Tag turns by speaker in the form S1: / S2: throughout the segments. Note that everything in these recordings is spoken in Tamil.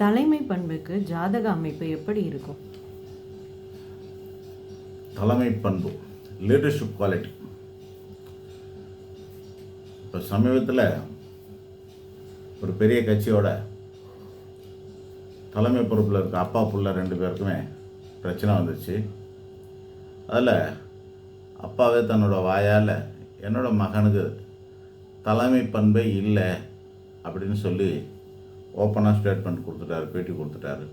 S1: தலைமை பண்புக்கு ஜாதக அமைப்பு எப்படி இருக்கும்?
S2: தலைமை பண்பு லீடர்ஷிப் குவாலிட்டி இப்போ சமீபத்தில் ஒரு பெரிய கட்சியோட தலைமை பொறுப்பில் இருக்க அப்பா புள்ள ரெண்டு பேருக்குமே பிரச்சனை வந்துச்சு. அதில் அப்பாவே தன்னோட வாயால் என்னோட மகனுக்கு தலைமை பண்பே இல்லை அப்படின்னு சொல்லி ஓப்பனாக ஸ்டேட்மெண்ட் கொடுத்துட்டாரு பேட்டி கொடுத்துட்டாரு.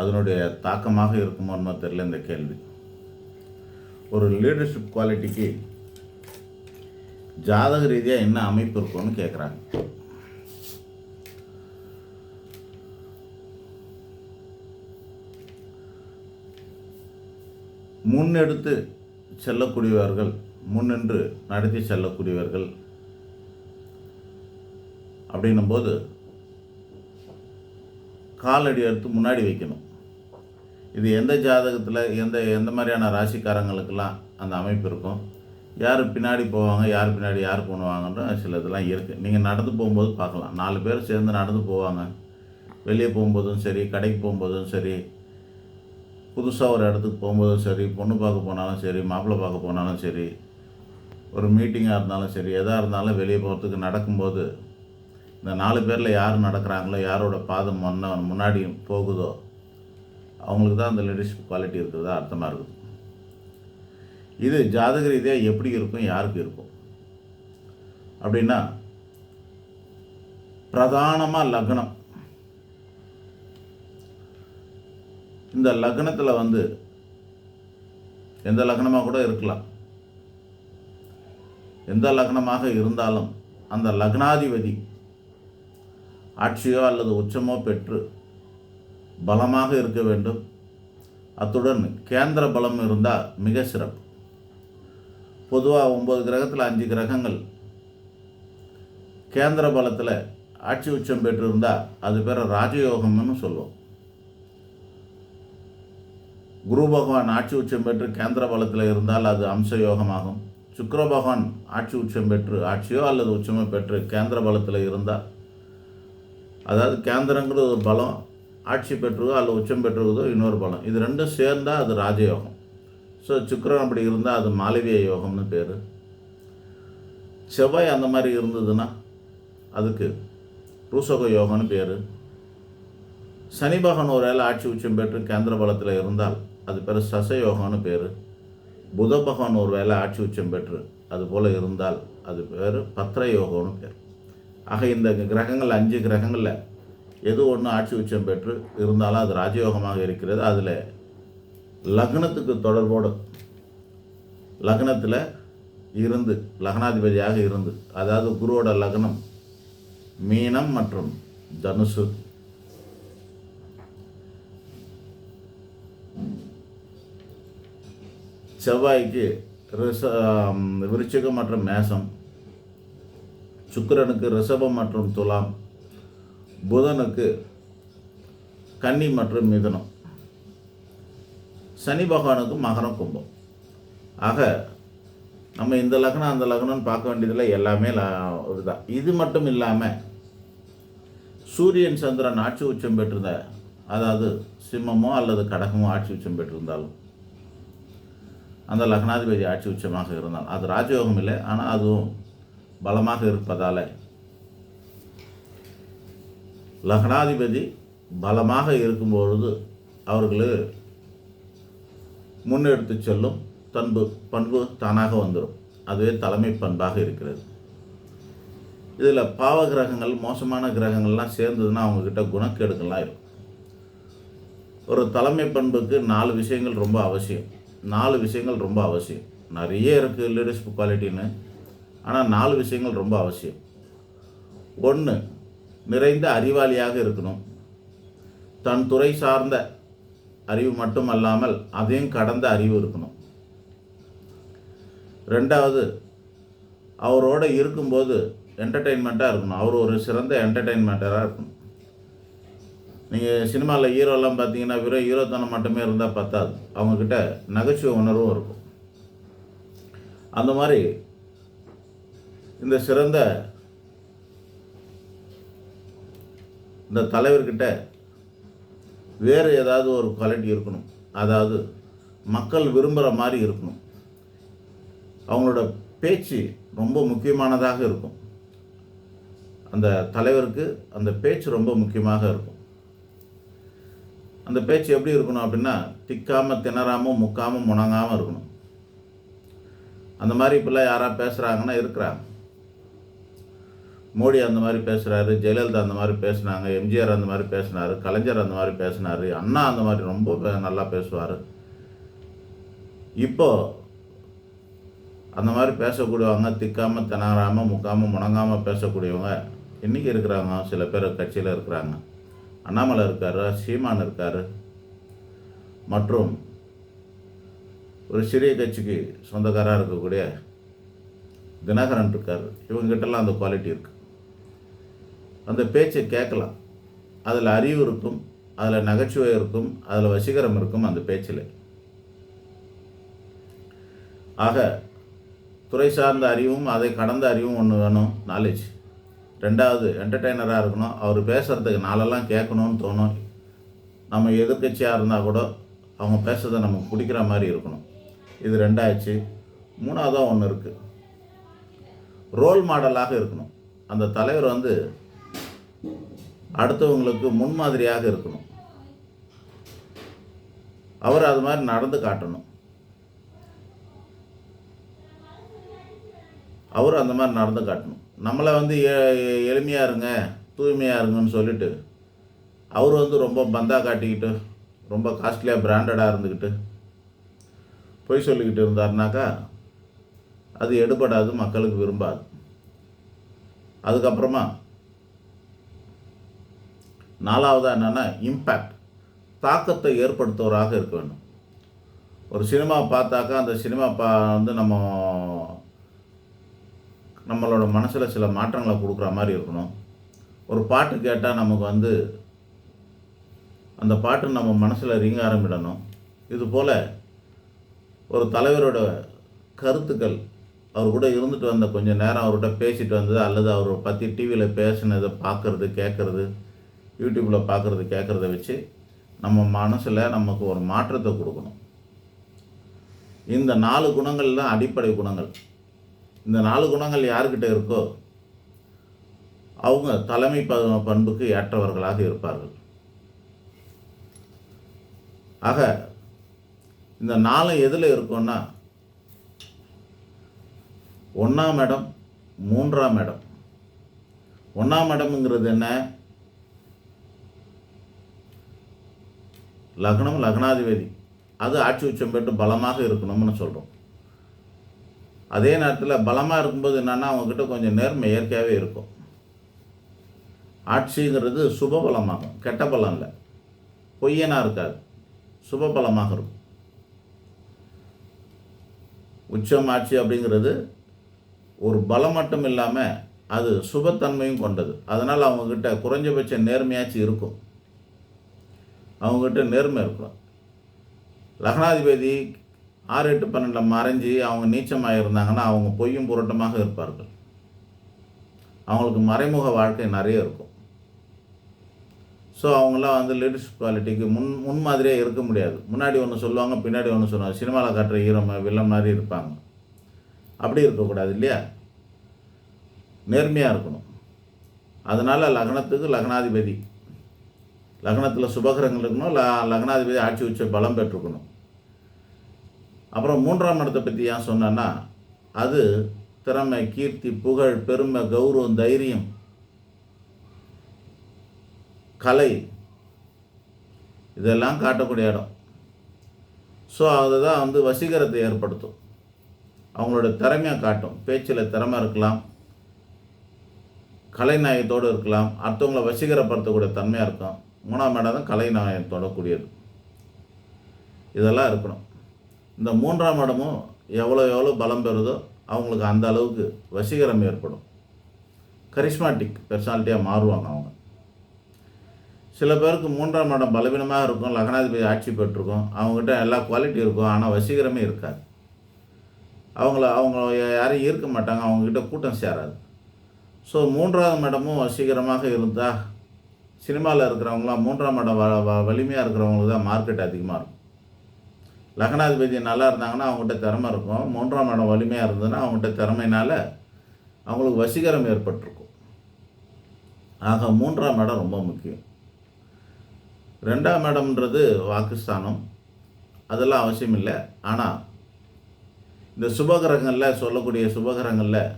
S2: அதனுடைய தாக்கமாக இருக்குமோன்னு தெரியல இந்த கேள்வி. ஒரு லீடர்ஷிப் குவாலிட்டிக்கு ஜாதக ரீதியாக என்ன அமைப்பு இருக்கும்னு கேட்குறாங்க முன்னெடுத்து செல்லக்கூடியவர்கள் முன்னின்று நடத்தி செல்லக்கூடியவர்கள் அப்படின்னும்போது காலடி எடுத்து முன்னாடி வைக்கணும். இது எந்த ஜாதகத்தில் எந்த எந்த மாதிரியான ராசிக்காரங்களுக்கெல்லாம் அந்த அமைப்பு இருக்கும்? யார் பின்னாடி போவாங்க யார் பின்னாடி யார் பண்ணுவாங்கன்ற சில இதெல்லாம் இருக்குது நீங்கள் நடந்து போகும்போது பார்க்கலாம். நாலு பேர் சேர்ந்து நடந்து போவாங்க. வெளியே போகும்போதும் சரி கடைக்கு போகும்போதும் சரி புதுசாக ஒரு இடத்துக்கு போகும்போதும் சரி பொண்ணு பார்க்க போனாலும் சரி மாப்பிள்ளை பார்க்க போனாலும் சரி ஒரு மீட்டிங்காக இருந்தாலும் சரி எதாக இருந்தாலும் வெளியே போகிறதுக்கு நடக்கும்போது இந்த நாலு பேரில் யார் நடக்கிறாங்களோ யாரோட பாதம் முன்ன முன்னாடி போகுதோ அவங்களுக்கு தான் அந்த லீடர்ஷிப் குவாலிட்டி இருக்கிறதா அர்த்தமாக இருக்குது. இது ஜாதக ரீதியாக எப்படி இருக்கும் யாருக்கு இருக்கும்? அப்படின்னா பிரதானமாக லக்னம். இந்த லக்னத்தில் வந்து எந்த லக்னமாக கூட இருக்கலாம். எந்த லக்னமாக இருந்தாலும் அந்த லக்னாதிபதி ஆட்சியோ அல்லது உச்சமோ பெற்று பலமாக இருக்க வேண்டும். அத்துடன் கேந்திர பலம் இருந்தால் மிக சிறப்பு. பொதுவாக ஒம்பது கிரகத்தில் அஞ்சு கிரகங்கள். கேந்திர பலத்தில் ஆட்சி உச்சம் பெற்றிருந்தால் அது பேர் ராஜயோகம்னு சொல்லுவோம். குரு பகவான் ஆட்சி உச்சம் பெற்று கேந்திர பலத்தில் இருந்தால் அது அம்ச யோகமாகும் சுக்கிர பகவான் ஆட்சி உச்சம் பெற்று ஆட்சியோ அல்லது உச்சமோ பெற்று கேந்திர பலத்தில் இருந்தால் அதாவது கேந்திரங்கிறது ஒரு பலம் ஆட்சி பெற்றதோ அல்லது உச்சம் பெற்றுவதோ இன்னொரு பலம். இது ரெண்டும் சேர்ந்தால் அது ராஜயோகம். ஸோ சுக்கரன் அப்படி இருந்தால் அது மாலவிய யோகம்னு பேர். செவ்வாய் அந்த மாதிரி இருந்ததுன்னா அதுக்கு ரூசக யோகம்னு பேர். சனி பகவான் ஒரு வேளை ஆட்சி உச்சம் பெற்று கேந்திர பலத்தில் இருந்தால் அது பேர் சச யோகம்னு பேர். புத பகவான் ஒரு வேளை ஆட்சி உச்சம் பெற்று அது போல் இருந்தால் அது பேர் பத்திர யோகம்னு பேர். ஆக இந்த கிரகங்கள் அஞ்சு கிரகங்களில் எது ஒன்று ஆட்சி உச்சம் பெற்று இருந்தாலும் அது ராஜயோகமாக இருக்கிறது. அதில் லக்னத்துக்கு தொடர்போடு லக்னத்தில் இருந்து லக்னாதிபதியாக இருந்து அதாவது குருவோட லக்னம் மீனம் மற்றும் தனுசு. செவ்வாய்க்கு ரிஷ விருச்சிகம் மற்றும் மேசம். சுக்கிரனுக்கு ரிஷபம் மற்றும் துலாம் புதனுக்கு கன்னி மற்றும் மிதனம். சனி பகவானுக்கு மகரம் கும்பம். ஆக நம்ம இந்த லக்னம் அந்த லக்னம்னு பார்க்க வேண்டியதில்லை எல்லாமே இதுதான். இது மட்டும் இல்லாமல் சூரியன் சந்திரன் ஆட்சி உச்சம் பெற்றிருந்த அதாவது சிம்மமோ அல்லது கடகமோ ஆட்சி உச்சம் பெற்றிருந்தாலும் அந்த லக்னாதிபதி ஆட்சி உச்சமாக இருந்தால் அது ராஜயோகம் இல்லை ஆனால் அதுவும் பலமாக இருப்பதால். லக்னாதிபதி பலமாக இருக்கும்பொழுது அவர்கள் முன்னெடுத்து செல்லும் பண்பு பண்பு தானாக வந்துடும் அதுவே தலைமை பண்பாக இருக்கிறது. இதில் பாவ கிரகங்கள் மோசமான கிரகங்கள்லாம் சேர்ந்ததுன்னா அவங்கக்கிட்ட குணக்கேடுகள்லாம் இருக்கும். ஒரு தலைமை பண்புக்கு நாலு விஷயங்கள் ரொம்ப அவசியம். நாலு விஷயங்கள் ரொம்ப அவசியம். நிறைய இருக்குது லீடர்ஷிப் குவாலிட்டின்னு ஆனால் நாலு விஷயங்கள் ரொம்ப அவசியம். ஒன்று நிறைந்த அறிவாளியாக இருக்கணும். தன் துறை சார்ந்த அறிவு மட்டுமல்லாமல் அதையும் கடந்த அறிவு இருக்கணும். ரெண்டாவது அவரோட இருக்கும்போது என்டர்டெயின்மெண்ட்டாக இருக்கணும். அவர் ஒரு சிறந்த என்டர்டெயின்மெண்ட்டராக இருக்கணும். நீங்கள் சினிமாவில் ஹீரோலாம் பார்த்தீங்கன்னா வெறும் ஹீரோத்தனம் மட்டுமே இருந்தால் பத்தாது. அவங்கக்கிட்ட நகைச்சுவை உணர்வும் இருக்கும். அந்த மாதிரி இந்த சிறந்த இந்த தலைவர்கிட்ட வேறு ஏதாவது ஒரு குவாலிட்டி இருக்கணும். அதாவது மக்கள் விரும்புகிற மாதிரி இருக்கணும். அவங்களோட பேச்சு ரொம்ப முக்கியமானதாக இருக்கும். அந்த தலைவருக்கு அந்த பேச்சு ரொம்ப முக்கியமாக இருக்கும். அந்த பேச்சு எப்படி இருக்கணும் அப்படின்னா திக்காமல் திணறாமல் முக்காமல் முணங்காமல் இருக்கணும். அந்த மாதிரி இப்போல்லாம் யாராக பேசுகிறாங்கன்னா இருக்கிறாங்க. மோடி அந்த மாதிரி பேசுகிறாரு ஜெயலலிதா அந்த மாதிரி பேசுனாங்க எம்ஜிஆர் அந்த மாதிரி பேசினார் கலைஞர் அந்த மாதிரி பேசினார் அண்ணா அந்த மாதிரி ரொம்ப நல்லா பேசுவார். இப்போ அந்த மாதிரி பேசக்கூடியவங்க திக்காமல் திணறாமல் முக்காமல் முணங்காமல் பேசக்கூடியவங்க இன்றைக்கி இருக்கிறாங்க சில பேர் கட்சியில் இருக்கிறாங்க. அண்ணாமலை இருக்கார் சீமான் இருக்கார். மற்றும் ஒரு சிறிய கட்சிக்கு சொந்தக்காராக இருக்கக்கூடிய தினகரன் இருக்கார். இவங்ககிட்டலாம் அந்த குவாலிட்டி இருக்குது அந்த பேச்சை கேட்கலாம். அதில் அறிவு இருக்கும் அதில் நகைச்சுவை இருக்கும் அதில் வசீகரம் இருக்கும் அந்த பேச்சில். ஆக துறை சார்ந்த அறிவும் அதை கடந்த அறிவும் ஒன்று வேணும் நாலேஜ் ரெண்டாவது என்டர்டெய்னராக இருக்கணும். அவர் பேசுகிறதுக்கு நாளெல்லாம் கேட்கணும்னு தோணும். நம்ம எதிர்க்கட்சியாக இருந்தால் கூட அவங்க பேசுறதை நமக்கு பிடிக்கிற மாதிரி இருக்கணும். இது ரெண்டாச்சு மூணாவதாக ஒன்று இருக்குது ரோல் மாடலாக இருக்கணும். அந்த தலைவர் வந்து அடுத்தவங்களுக்கு முன்மாதிரியாக இருக்கணும். அவர் அது மாதிரி நடந்து காட்டணும். அவர் அந்த மாதிரி நடந்து காட்டணும். நம்மளை வந்து எ- எளிமையாக இருங்க தூய்மையாக இருங்கன்னு சொல்லிட்டு அவர் வந்து ரொம்ப பந்தாக காட்டிக்கிட்டு ரொம்ப காஸ்ட்லியாக பிராண்டடாக இருந்துக்கிட்டு பொய் சொல்லிக்கிட்டு இருந்தாருனாக்கா அது எடுபடாது மக்களுக்கு விரும்பாது. அதுக்கப்புறமா நாலாவதாக என்னென்னா இம்பேக்ட் தாக்கத்தை ஏற்படுத்துவராக இருக்க வேண்டும். ஒரு சினிமா பார்த்தாக்கா அந்த சினிமா பா வந்து நம்ம நம்மளோட மனசில் சில மாற்றங்களை கொடுக்குற மாதிரி இருக்கணும். ஒரு பாட்டு கேட்டால் நமக்கு வந்து அந்த பாட்டு நம்ம மனசில் ரீங்க ஆரம்பிடணும். இது போல் ஒரு தலைவரோட கருத்துக்கள் அவர் கூட இருந்துட்டு வந்த கொஞ்சம் நேரம் அவர்கிட்ட பேசிட்டு வந்தது அல்லது அவரை பற்றி டிவியில் பேசினதை பார்க்குறது கேட்குறது யூடியூப்பில் பார்க்குறது கேட்குறத வச்சு நம்ம மனசில் நமக்கு ஒரு மாற்றத்தை கொடுக்கணும். இந்த நாலு குணங்கள் தான் அடிப்படை குணங்கள். இந்த நாலு குணங்கள் யாருக்கிட்ட இருக்கோ அவங்க தலைமை ப- பண்புக்கு ஏற்றவர்களாக இருப்பார்கள். ஆக இந்த நாலு எதில் இருக்கும்னா ஒன்றாம் இடம் மூன்றாம் இடம். ஒன்றாம் இடம்ங்கிறது என்ன? லக்னம் லக்னாதிபதி. அது ஆட்சி உச்சம் பெற்று பலமாக இருக்கணும்னு சொல்கிறோம் அதே நேரத்தில் பலமாக இருக்கும்போது என்னென்னா அவங்கக்கிட்ட கொஞ்சம் நேர்மை இயற்கையாகவே இருக்கும். ஆட்சிங்கிறது சுப பலமாகும். கெட்ட பலம் இல்லை. பொய்யனாக இருக்காது. சுப பலமாக இருக்கும். உச்சம் ஆட்சி அப்படிங்கிறது ஒரு பலம் மட்டும் இல்லாமல் அது சுபத்தன்மையும் கொண்டது. அதனால் அவங்கக்கிட்ட குறைஞ்சபட்ச நேர்மையாச்சு இருக்கும். அவங்ககிட்ட நேர்மை இருக்கணும். லக்னாதிபதி ஆறு எட்டு பன்னெண்டில் மறைஞ்சி அவங்க நீச்சமாக இருந்தாங்கன்னா அவங்க பொய்யும் புரட்டமாக இருப்பார்கள். அவங்களுக்கு மறைமுக வாழ்க்கை நிறைய இருக்கும். ஸோ அவங்களாம் வந்து லீடர்ஷிப் குவாலிட்டிக்கு முன் முன்மாதிரியே இருக்க முடியாது. முன்னாடி ஒன்று சொல்லுவாங்க பின்னாடி ஒன்று சொல்லுவாங்க. சினிமாவில் காட்டுற ஈரம் வில்லம் மாதிரி இருப்பாங்க. அப்படி இருக்கக்கூடாது இல்லையா? நேர்மையாக இருக்கணும். அதனால் லக்னத்துக்கு லக்னாதிபதி. லக்னத்தில் சுபகிரகங்கள் இருக்கணும் ல லக்னாதிபதி ஆட்சி உச்ச பலம் பெற்றுக்கணும். அப்புறம் மூன்றாம் இடத்தை பற்றி ஏன் சொன்னேன்னா அது திறமை கீர்த்தி புகழ் பெருமை கௌரவம் தைரியம் கலை இதெல்லாம் காட்டக்கூடிய இடம். ஸோ அதுதான் வந்து வசீகரத்தை ஏற்படுத்தும். அவங்களோட திறமையை காட்டும். பேச்சில் திறமை இருக்கலாம் கலைநாயகத்தோடு இருக்கலாம் அடுத்தவங்களை வசீகரப்படுத்தக்கூடிய தன்மையாக இருக்கும். மூணாம் இடம் தான் கலைநாயகத்தோட தொடக்கூடியது இதெல்லாம் இருக்கணும். இந்த மூன்றாம் இடமும் எவ்வளோ எவ்வளோ பலம் பெறுதோ அவங்களுக்கு அந்த அளவுக்கு வசீகரம் ஏற்படும். கரிஸ்மாட்டிக் பெர்சனாலிட்டியாக மாறுவாங்க அவங்க. சில பேருக்கு மூன்றாம் இடம் பலவீனமாக இருக்கும் லக்னாதிபதி ஆட்சி பெற்றிருக்கும். அவங்ககிட்ட எல்லா குவாலிட்டி இருக்கும் ஆனால் வசீகரமே இருக்காது. அவங்கள அவங்க யாரையும் ஈர்க்க மாட்டாங்க அவங்கக்கிட்ட கூட்டம் சேராது. ஸோ மூன்றாவது இடமும் வசீகரமாக இருந்தால் சினிமாவில் இருக்கிறவங்களாம் மூன்றாம் இடம் வ வ- வலிமையாக இருக்கிறவங்களுக்கு தான் மார்க்கெட் அதிகமாக இருக்கும். லக்னாதிபதி நல்லா இருந்தாங்கன்னா அவங்ககிட்ட திறமை இருக்கும். மூன்றாம் இடம் வலிமையாக இருந்ததுன்னா அவங்ககிட்ட திறமையினால் அவங்களுக்கு வசீகரம் ஏற்பட்டிருக்கும். ஆக மூன்றாம் இடம் ரொம்ப முக்கியம். ரெண்டாம் இடம்ன்றது வாக்குஸ்தானம். அதெல்லாம் அவசியம் இல்லை. ஆனால் இந்த சுபகிரகங்களில் சொல்லக்கூடிய சுபகிரகங்களில்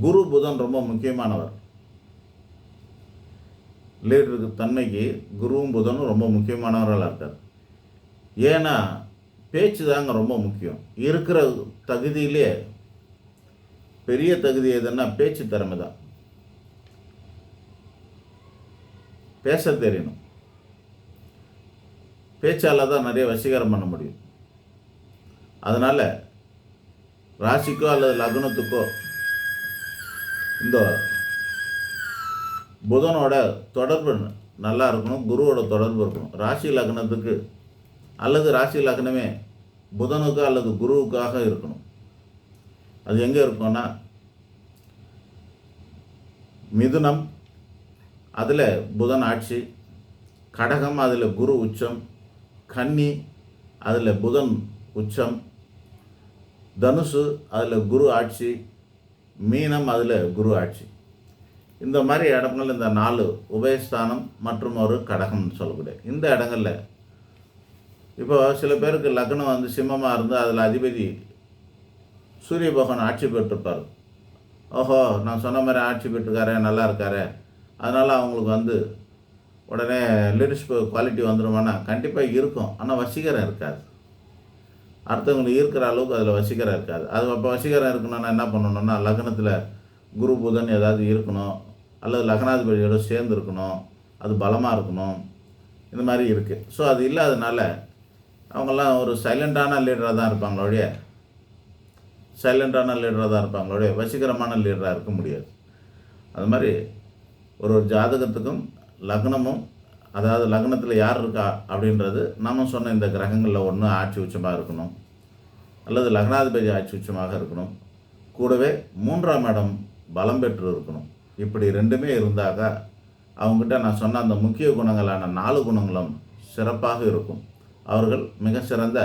S2: குரு புதன் ரொம்ப முக்கியமானவர். லீடருக்கு தன்மைக்கு குருவும் புதனும் ரொம்ப முக்கியமானவர்களாக இருக்கார். ஏன்னா பேச்சு தாங்க ரொம்ப முக்கியம். இருக்கிற தகுதியிலே பெரிய தகுதி எதுன்னா பேச்சு திறமை தான். பேச தெரியணும். பேச்சால் தான் நிறைய வசீகரம் பண்ண முடியும். அதனால் ராசிக்கோ அல்லது லக்னத்துக்கோ இந்த புதனோட தொடர்பு நல்லா இருக்கணும் குருவோட தொடர்பு இருக்கணும். ராசி லக்னத்துக்கு அல்லது ராசி லக்னமே புதனுக்கு அல்லது குருவுக்காக இருக்கணும். அது எங்கே இருக்கும்னா மிதுனம் அதில் புதன் ஆட்சி கடகம் அதில் குரு உச்சம் கன்னி அதில் புதன் உச்சம் தனுசு அதில் குரு ஆட்சி மீனம் அதில் குரு ஆட்சி. இந்த மாதிரி இடங்கள் இந்த நாலு உபயஸ்தானம் மற்றும் ஒரு கடகம்னு சொல்லக்கூடிய இந்த இடங்களில். இப்போ சில பேருக்கு லக்னம் வந்து சிம்மமாக இருந்து அதில் அதிபதி சூரிய பகவான் ஆட்சி பெற்றிருப்பார். ஓஹோ நான் சொன்ன மாதிரி ஆட்சி பெற்றுக்காரேன் நல்லா இருக்காரு. அதனால் அவங்களுக்கு வந்து உடனே லீடர்ஷிப் குவாலிட்டி வந்துடுமானா கண்டிப்பாக இருக்கும். ஆனால் வசீகரம் இருக்காது. அடுத்தவங்களுக்கு இருக்கிற அளவுக்கு அதில் வசீகரம் இருக்காது. அது அப்போ வசீகரம் இருக்கணும்னா என்ன பண்ணணும்னா லக்னத்தில் குரு புதன் ஏதாவது இருக்கணும். அல்லது லக்னாதிபதியோடு சேர்ந்து இருக்கணும் அது பலமாக இருக்கணும். இந்த மாதிரி இருக்குது ஸோ அது இல்லாதனால அவங்கெல்லாம் ஒரு சைலண்டான லீடராக தான் இருப்பாங்களோடைய சைலண்டான லீடராக தான் இருப்பாங்களோடைய வசீகரமான லீடராக இருக்க முடியாது. அது மாதிரி ஒரு ஒரு ஜாதகத்துக்கும் லக்னமும் அதாவது லக்னத்தில் யார் இருக்கா அப்படின்றது நம்ம சொன்ன இந்த கிரகங்களில் ஒன்று ஆட்சி உச்சமாக இருக்கணும். அல்லது லக்னாதிபதி ஆட்சி உச்சமாக இருக்கணும். கூடவே மூன்றாம் இடம் பலம் பெற்று இருக்கணும். இப்படி ரெண்டுமே இருந்தாக்கா அவங்ககிட்ட நான் சொன்ன அந்த முக்கிய குணங்களான நாலு குணங்களும் சிறப்பாக இருக்கும். அவர்கள் மிக சிறந்த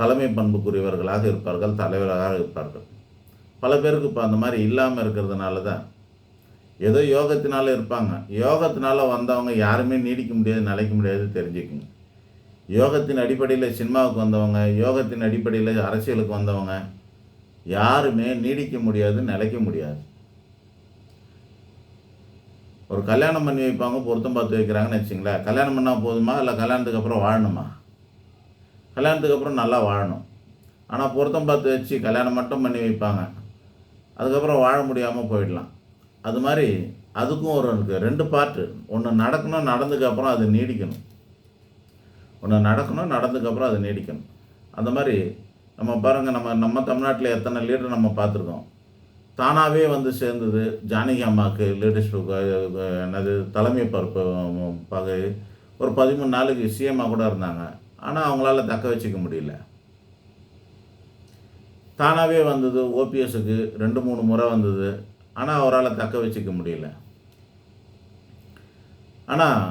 S2: தலைமை பண்புக்குரியவர்களாக இருப்பார்கள் தலைவராக இருப்பார்கள். பல பேருக்கு இப்போ அந்த மாதிரி இல்லாமல் இருக்கிறதுனால தான் ஏதோ யோகத்தினால இருப்பாங்க. யோகத்தினால வந்தவங்க யாருமே நீடிக்க முடியாது நிலைக்க முடியாது தெரிஞ்சுக்குங்க. யோகத்தின் அடிப்படையில் சினிமாவுக்கு வந்தவங்க யோகத்தின் அடிப்படையில் அரசியலுக்கு வந்தவங்க யாருமே நீடிக்க முடியாது நிலைக்க முடியாது. ஒரு கல்யாணம் பண்ணி வைப்பாங்க பொருத்தம் பார்த்து வைக்கிறாங்கன்னு வச்சுங்களேன். கல்யாணம் பண்ணால் போதுமா? இல்லை கல்யாணத்துக்கு அப்புறம் வாழணுமா? கல்யாணத்துக்கு அப்புறம் நல்லா வாழணும். ஆனால் பொருத்தம் பார்த்து வச்சு கல்யாணம் மட்டும் பண்ணி வைப்பாங்க. அதுக்கப்புறம் வாழ முடியாமல் போயிடலாம். அது மாதிரி அதுக்கும் ஒரு இருக்குது ரெண்டு பார்ட்டு ஒன்று நடக்கணும் நடந்ததுக்கு அப்புறம் அது நீடிக்கணும். ஒன்று நடக்கணும் நடந்ததுக்கு அப்புறம் அது நீடிக்கணும். அந்த மாதிரி நம்ம பாருங்கள் நம்ம நம்ம தமிழ்நாட்டில் எத்தனை லீடர் நம்ம பார்த்துருக்கோம். தானாகவே வந்து சேர்ந்தது. ஜானகி அம்மாவுக்கு லீடர்ஷிப் என்னது தலைமை பொறுப்பு பகை. ஒரு பதிமூணு நாளைக்கு சிஎம்மாக கூட இருந்தாங்க. ஆனால் அவங்களால தக்க வச்சுக்க முடியல. தானாகவே வந்தது ஓபிஎஸ்க்கு ரெண்டு மூணு முறை வந்தது. ஆனால் அவரால் தக்க வச்சுக்க முடியல. ஆனால்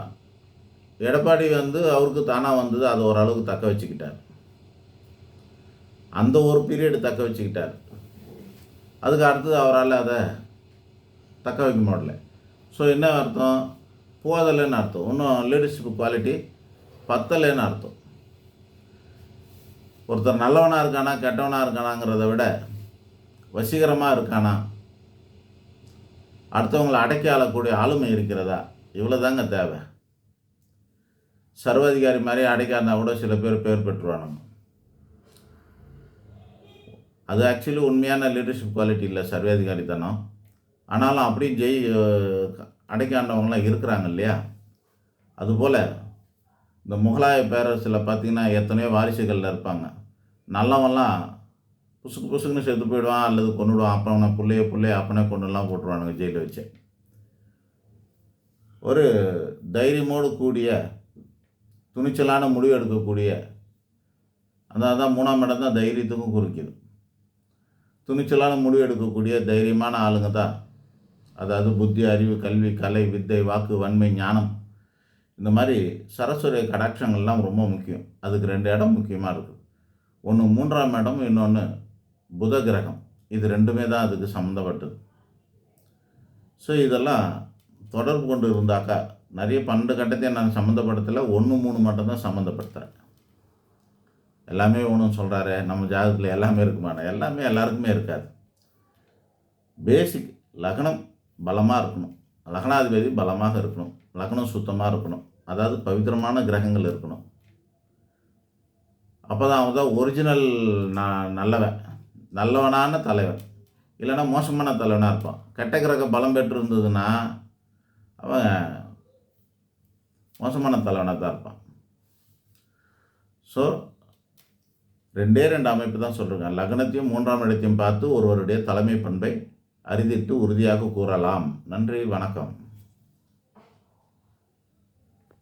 S2: எடப்பாடி வந்து அவருக்கு தானாக வந்தது அது ஓரளவுக்கு தக்க வச்சுக்கிட்டார். அந்த ஒரு பீரியடு தக்க வச்சுக்கிட்டார். அதுக்கு அடுத்தது அவரால் அதை தக்க வைக்க முடியல. ஸோ என்ன அர்த்தம்? போதலைன்னு அர்த்தம். இன்னும் லீடர்ஷிப் குவாலிட்டி பத்தலைன்னு அர்த்தம். ஒருத்தர் நல்லவனாக இருக்கானா கெட்டவனாக இருக்கானாங்கிறத விட வசீகரமாக இருக்கானா? அடுத்தவங்களை அடக்கி ஆளக்கூடிய ஆளுமை இருக்கிறதா? இவ்வளோ தாங்க தேவை சர்வாதிகாரி மாதிரி அடக்கி இருந்தால் கூட சில பேர் பேர் பெற்றுவானுங்க அது ஆக்சுவலி உண்மையான லீடர்ஷிப் குவாலிட்டி இல்லை சர்வாதிகாரித்தனம். ஆனாலும் அப்படியும் ஜெய் அடைக்காண்டவங்களாம் இருக்கிறாங்க இல்லையா? அதுபோல் இந்த முகலாய பேரரசில் பார்த்தீங்கன்னா எத்தனையோ வாரிசுகளில் இருப்பாங்க. நல்லவன்லாம் புசுக்கு புசுக்குன்னு செத்து போயிடுவான் அல்லது கொண்டுடுவான் அப்பனை பிள்ளைய பிள்ளைய அப்பனே கொண்டுலாம் போட்டுருவானுங்க ஜெயிலில் வச்சு. ஒரு தைரியமோடு கூடிய துணிச்சலான முடிவு எடுக்கக்கூடிய அந்த அதான் மூணாம் இடம் தான் தைரியத்துக்கும் குறிக்குது துணிச்சலான முடிவு எடுக்கக்கூடிய தைரியமான ஆளுங்க தான். அதாவது புத்தி அறிவு கல்வி கலை வித்தை வாக்கு வன்மை ஞானம். இந்த மாதிரி சரஸ்வதி கடாட்சங்கள்லாம் ரொம்ப முக்கியம். அதுக்கு ரெண்டு இடம் முக்கியமாக இருக்குது ஒன்று மூன்றாம் இடம் இன்னொன்று புத கிரகம். இது ரெண்டுமே தான் அதுக்கு சம்மந்தப்பட்டது ஸோ இதெல்லாம் தொடர்பு கொண்டு இருந்தாக்கா நிறைய பன்னெண்டு கட்டத்தையும் நான் சம்மந்தப்படுத்தலை ஒன்று மூணு மட்டும்தான் சம்மந்தப்படுத்துகிறேன் எல்லாமே ஒன்றும் சொல்கிறாரு நம்ம ஜாதகத்தில் எல்லாமே இருக்குமாண்ணா? எல்லாமே எல்லாருக்குமே இருக்காது. பேசிக் லக்னம் பலமாக இருக்கணும். லக்னாதிபதி பலமாக இருக்கணும். லக்னம் சுத்தமாக இருக்கணும். அதாவது பவித்திரமான கிரகங்கள் இருக்கணும். அப்போ தான் அவன் தான் ஒரிஜினல் நான் நல்லவன் நல்லவனான தலைவன். இல்லைன்னா மோசமான தலைவனாக இருப்பான். கெட்ட கிரக பலம் பெற்று இருந்ததுன்னா அவன் மோசமான தலைவனாக தான் இருப்பான். ஸோ ரெண்டே ரெண்டு அமைப்பு தான் சொல்கிறாங்க லக்னத்தையும் மூன்றாம் இடத்தையும் பார்த்து ஒருவருடைய தலைமை பண்பை அறிந்திட்டு உறுதியாக கூறலாம். நன்றி வணக்கம்.